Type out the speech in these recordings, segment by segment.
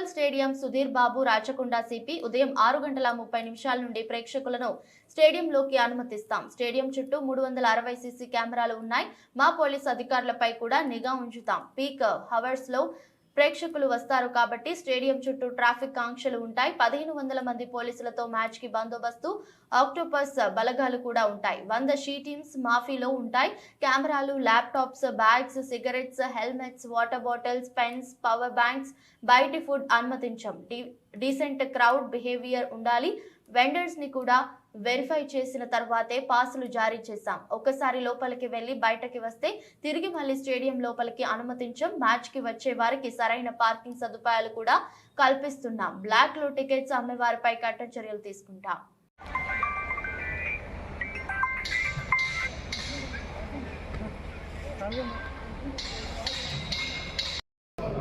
Uppal stadium Sudheer Babu Rachakonda CP ఉదయం ఆరు గంటల ముప్పై నిమిషాల నుండి ప్రేక్షకులను స్టేడియంలోకి అనుమతిస్తాం. స్టేడియం చుట్టూ మూడు వందల అరవై సీసీ కెమెరాలు ఉన్నాయి. మా పోలీస్ అధికారులపై కూడా నిఘా ఉంచుతాం. పీక్ హవర్స్లో ప్రేక్షకులు వస్తారు కాబట్టి స్టేడియం చుట్టూ ట్రాఫిక్ ఆంక్షలు ఉంటాయి. పదిహేను వందల మంది పోలీసులతో మ్యాచ్కి బందోబస్తు ఆక్టోపస్ బలగాలు కూడా ఉంటాయి. వంద షీ టీమ్స్ మాఫీలో ఉంటాయి. కెమెరాలు laptops bags cigarettes helmets water bottles pens power banks బయటి ఫుడ్ అనుమతించం. డీసెంట్ క్రౌడ్ బిహేవియర్ ఉండాలి. వెండర్స్ని కూడా వెరిఫై చేసిన తర్వాతే పాసులు జారీ చేశాం. ఒక్కసారి లోపలికి వెళ్ళి బయటకి వస్తే తిరిగి మళ్ళీ స్టేడియం లోపలికి అనుమతించాం. మ్యాచ్కి వచ్చే వారికి సరైన పార్కింగ్ సదుపాయాలు కూడా కల్పిస్తున్నాం. బ్లాక్లో టికెట్స్ అమ్మే వారిపై కఠిన చర్యలు తీసుకుంటాం.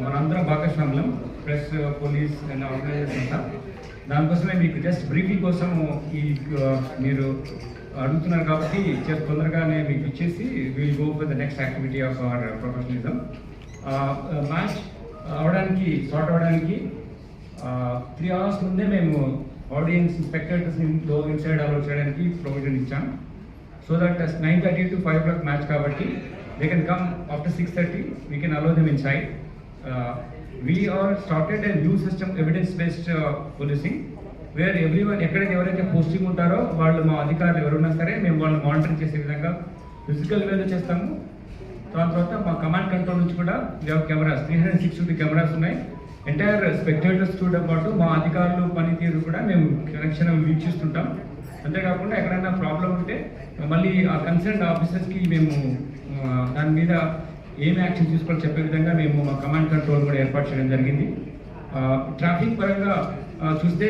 మనందరం భాగస్వామ్యం ప్రెస్ పోలీస్ అండ్ ఆర్గనైజేషన్ అంతా. దానికోసమే మీకు జస్ట్ బ్రీఫింగ్ కోసం ఈ మీరు అడుగుతున్నారు కాబట్టి జస్ట్ తొందరగానే మీకు ఇచ్చేసి will go for the next activity of our professionalism match అవడానికి సార్ట్ అవడానికి త్రీ అవర్స్ ముందే మేము ఆడియన్స్ స్పెక్టేటర్స్ ఇన్సైడ్ అలౌట్ చేయడానికి ప్రొవిజన్ ఇచ్చాం. So that nine thirty to five clock match కాబట్టి they can come after six thirty we can allow them inside we are started a new system evidence based policing where every one ఎక్కడైతే ఎవరైతే posting ఉంటారో వాళ్ళు మా అధికారులు ఎవరున్నా సరే మేము వాళ్ళని మానిటర్ చేసే విధంగా ఫిజికల్ వేలో చేస్తాము. దాని తర్వాత మా కమాండ్ కంట్రోల్ నుంచి కూడా cameras three hundred sixty cameras ఉన్నాయి. ఎంటైర్ స్పెక్టేటర్స్ చూడడం పాటు మా అధికారులు పనితీరు కూడా మేము కనెక్షన్ వీక్షిస్తుంటాం అంతేకాకుండా ఎక్కడైనా ప్రాబ్లం ఉంటే మళ్ళీ ఆ కన్సర్న్ ఆఫీసర్స్కి మేము దాని మీద ఏం యాక్షన్ తీసుకోవాలో చెప్పే విధంగా మేము మా కమాండ్ కంట్రోల్ కూడా ఏర్పాటు చేయడం జరిగింది. ట్రాఫిక్ పరంగా చూస్తే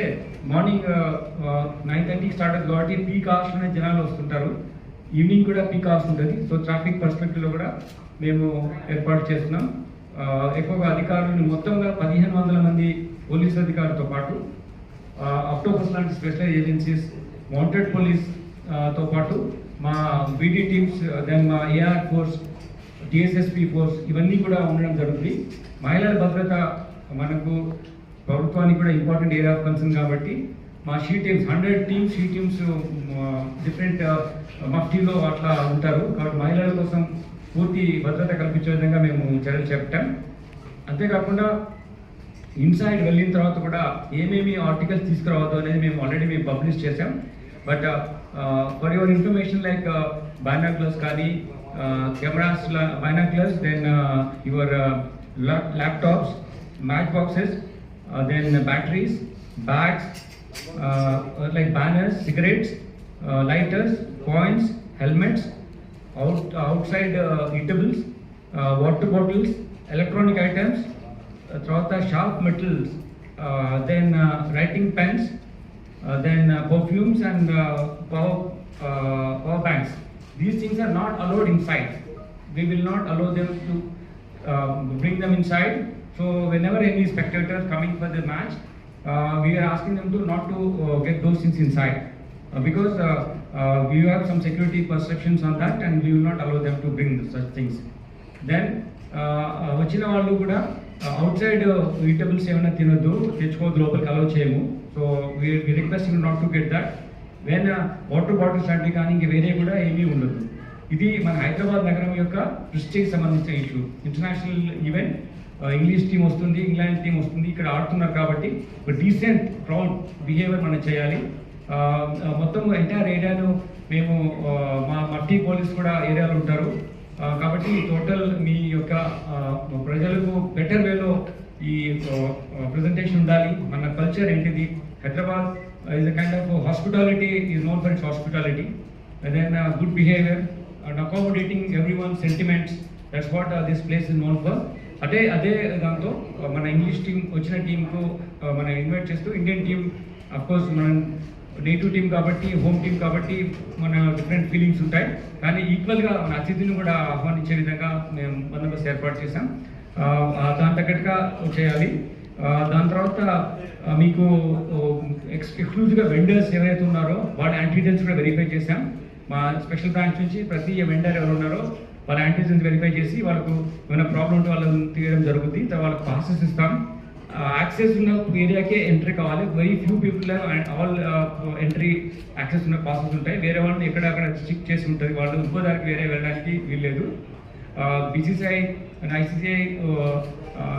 మార్నింగ్ నైన్ థర్టీకి స్టార్ట్ అవుతుంది కాబట్టి పీక్ అవర్స్లోనే జనాలు వస్తుంటారు. ఈవినింగ్ కూడా పీక్ అవర్స్ ఉంటుంది. సో ట్రాఫిక్ పర్స్పెక్టివ్లో కూడా మేము ఏర్పాటు చేస్తున్నాం. ఎక్కువగా అధికారులను మొత్తంగా పదిహేను వందల మంది పోలీస్ అధికారులతో పాటు అక్టోబస్ లాంటి స్పెషల్ ఏజెన్సీస్ మౌంటెడ్ పోలీస్తో పాటు మా బీడీ టీమ్స్ దెన్ మా ఏఆర్ ఫోర్స్ టిఎస్ఎస్పి ఫోర్స్ ఇవన్నీ కూడా ఉండడం జరుగుతుంది. మహిళల భద్రత మనకు ప్రభుత్వానికి కూడా ఇంపార్టెంట్ ఏరియా ఆఫ్ కన్సర్న్ కాబట్టి మా she teams hundred teams she teams different మఫ్టీలో అట్లా ఉంటారు. కాబట్టి మహిళల కోసం పూర్తి భద్రత కల్పించే విధంగా మేము చర్యలు చెప్పాం అంతేకాకుండా ఇన్సైడ్ వెళ్ళిన తర్వాత కూడా ఏమేమి ఆర్టికల్స్ తీసుకురావద్దు అనేది మేము ఆల్రెడీ మేము పబ్లిష్ చేసాం but for your information like binoculars కానీ Uh, cameras, binoculars, then uh, your uh, laptops, matchboxes, then batteries, bags, like banners, cigarettes, lighters, coins, helmets, out, outside eatables, water bottles, electronic items, uh, throughout the sharp metals, uh, then uh, writing pens, uh, then perfumes and power These things are not allowed inside. We will not allow them to uh, bring them inside. So whenever any spectators coming for the match, uh, we are asking them to not to uh, get those things inside. Uh, because uh, uh, we have some security perceptions on that and we will not allow them to bring such things. Then వచ్చిన వాళ్ళు కూడా out side eatables ఏమైనా తినొద్దు తెచ్చుకోవద్దు లోపలికి allow చేయము so we request not to get that వేరే water bottles లాంటివి కానీ ఇంక వేరే కూడా ఏమీ ఉండదు. ఇది మన హైదరాబాద్ నగరం యొక్క దృష్టికి సంబంధించిన issue. International event English team వస్తుంది ఇంగ్లాండ్ టీం వస్తుంది ఇక్కడ ఆడుతున్నారు కాబట్టి ఒక డీసెంట్ ప్రౌడ్ బిహేవియర్ మనం చేయాలి. మొత్తం ఎంటైర్ ఏరియాను మేము మా మట్టి పోలీస్ కూడా ఏరియాలో ఉంటారు. కాబట్టి టోటల్ మీ యొక్క ప్రజలకు బెటర్ వేలో ఈ ప్రజెంటేషన్ ఉండాలి. మన కల్చర్ ఏంటిది? Hyderabad is a kind of hospitality is known for its hospitality then good behaviour and accommodating everyone sentiments that's what this place is known for అదే అదే దాంతో uh, మన ఇంగ్లీష్ టీం వచ్చిన టీంకు uh, మన ఇన్వైట్ చేస్తూ Indian team of course మనం native team కాబట్టి హోమ్ టీం కాబట్టి మన డిఫరెంట్ ఫీలింగ్స్ ఉంటాయి. కానీ ఈక్వల్గా మన అతిథిని కూడా ఆహ్వానించే విధంగా మేము బందోబస్తు ఏర్పాటు చేసాం దాని తగ్గట్టుగా చేయాలి దాని తర్వాత మీకు ఎక్స్క్లూజివ్గా వెండర్స్ ఎవరైతే ఉన్నారో వాళ్ళ యాంటీజెన్స్ కూడా వెరిఫై చేశాం. మా స్పెషల్ బ్రాంచ్ నుంచి ప్రతి వెండర్ ఎవరు ఉన్నారో వాళ్ళ యాంటీజెన్స్ వెరిఫై చేసి వాళ్ళకు ఏమైనా ప్రాబ్లం ఉంటే వాళ్ళని తీయడం జరుగుతుంది. తర్వాత వాళ్ళకి పాసెస్ ఇస్తాం. యాక్సెస్ ఉన్న ఏరియాకే ఎంట్రీ కావాలి. Very few people all entry access ఉన్న పాసెస్ ఉంటాయి. వేరే వాళ్ళని ఎక్కడ అక్కడ స్టిక్ చేసి ఉంటుంది. వాళ్ళు ఇంకో దానికి వేరే వెళ్ళడానికి వీల్లేదు. BCCI and ICCI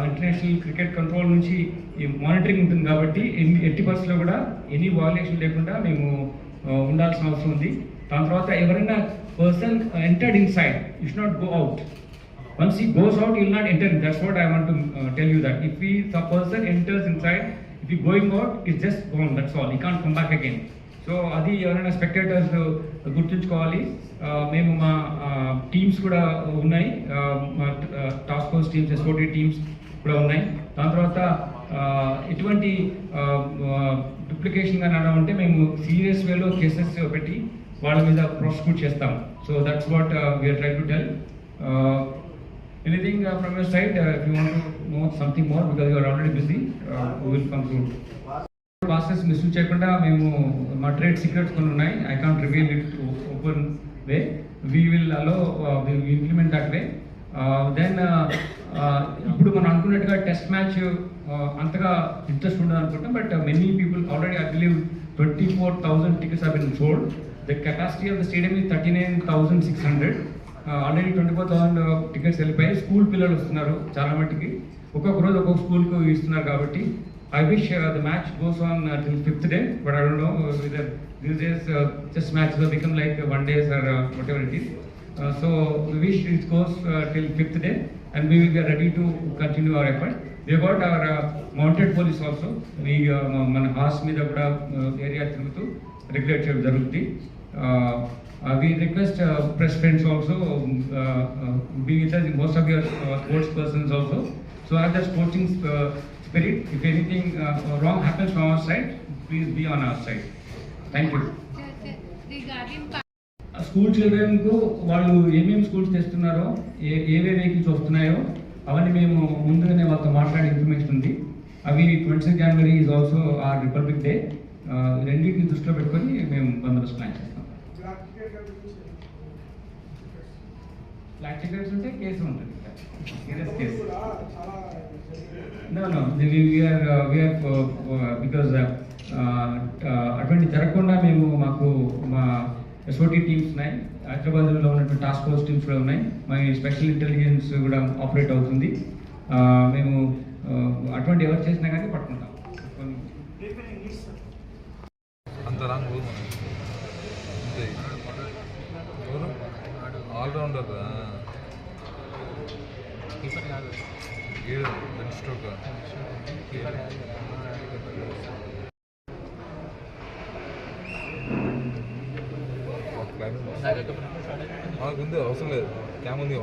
international cricket control నుంచి మానిటరింగ్ ఉంటుంది కాబట్టి ఎన్ని ఎట్టి పరిస్థితుల్లో కూడా ఎనీ వాయులేషన్ లేకుండా మేము ఉండాల్సిన అవసరం ఉంది. దాని తర్వాత ఎవరైనా person entered inside it not go out once he goes out will not enter that's what I want tell you that if ఈ person enters inside if ఈ going out it's just gone that's all ఈ can come back again so అది ఎవరైనా spectators గుర్తుంచుకోవాలి. మేము మా teams కూడా ఉన్నాయి. మా task force teams SOT teams కూడా ఉన్నాయి. దాని తర్వాత ఎటువంటి డూప్లికేషన్ కానీ ఉంటే మేము సీరియస్ వేలో కేసెస్ పెట్టి వాళ్ళ మీద ప్రాసిక్యూట్ చేస్తాం. So that's what we are try to tell anything from from side you want if you want to know something more, because you. Busy, process miss చేయకుండా మేము మా ట్రేడ్ సీక్రెట్స్ కొన్ని ఉన్నాయి. I can't reveal it open way we will allow implement that way then ఇప్పుడు మనం అనుకున్నట్టుగా test match uh, అంతగా interest ఉండదు అనుకుంటాం but many people already I believe twenty four thousand tickets have been sold the capacity of the stadium is thirty nine thousand six hundred already twenty four thousand tickets వెళ్ళిపోయాయి school పిల్లలు వస్తున్నారు చాలా మట్టుకి. ఒక్కొక్క రోజు ఒక్కొక్క స్కూల్కు ఇస్తున్నారు కాబట్టి I wish the match goes on till fifth day but I don't know these days just match become like one days or whatever it is so we wish it goes till fifth day and we will ready to continue our effort we got our mounted police also మీ మన హాస్ మీద కూడా area తిరుగుతూ regulate చేయడం జరుగుతుంది Uh, uh, we request uh, press friends also uh, uh, be with us, most of your uh, sports persons also. So have that sporting uh, spirit. If anything uh, wrong happens from our side, please be on our side. Thank you. School చిల్డ్రన్కు వాళ్ళు ఏమేమి schools తెస్తున్నారో ఏ ఏవే vehicles వస్తున్నాయో అవన్నీ మేము ముందుగానే వాళ్ళతో మాట్లాడే information ఉంది అవి twenty January is also our Republic Day రెండింటిని దృష్టిలో పెట్టుకొని మేము బందోబస్తు ప్లాన్ చేస్తాం ఫ్లాట్ టికెట్స్ ఉంటే కేసు ఉంటుంది serious case No, no, we we are, uh, we are, uh, uh, because అటువంటి జరగకుండా మేము మాకు మా ఎస్ఓటీ టీమ్స్ ఉన్నాయి. హైదరాబాద్లో ఉన్నటువంటి టాస్క్ ఫోర్స్ టీమ్స్ కూడా ఉన్నాయి. మా స్పెషల్ ఇంటెలిజెన్స్ కూడా ఆపరేట్ అవుతుంది. మేము అటువంటి ఎవరు చేసినా కానీ పట్టుకుంటాం. అంత. ఆల్రౌండర్ బెన్ స్ట్రోక్ మాకు ఉంది అవసరం లేదు క్యామ్ ఉంది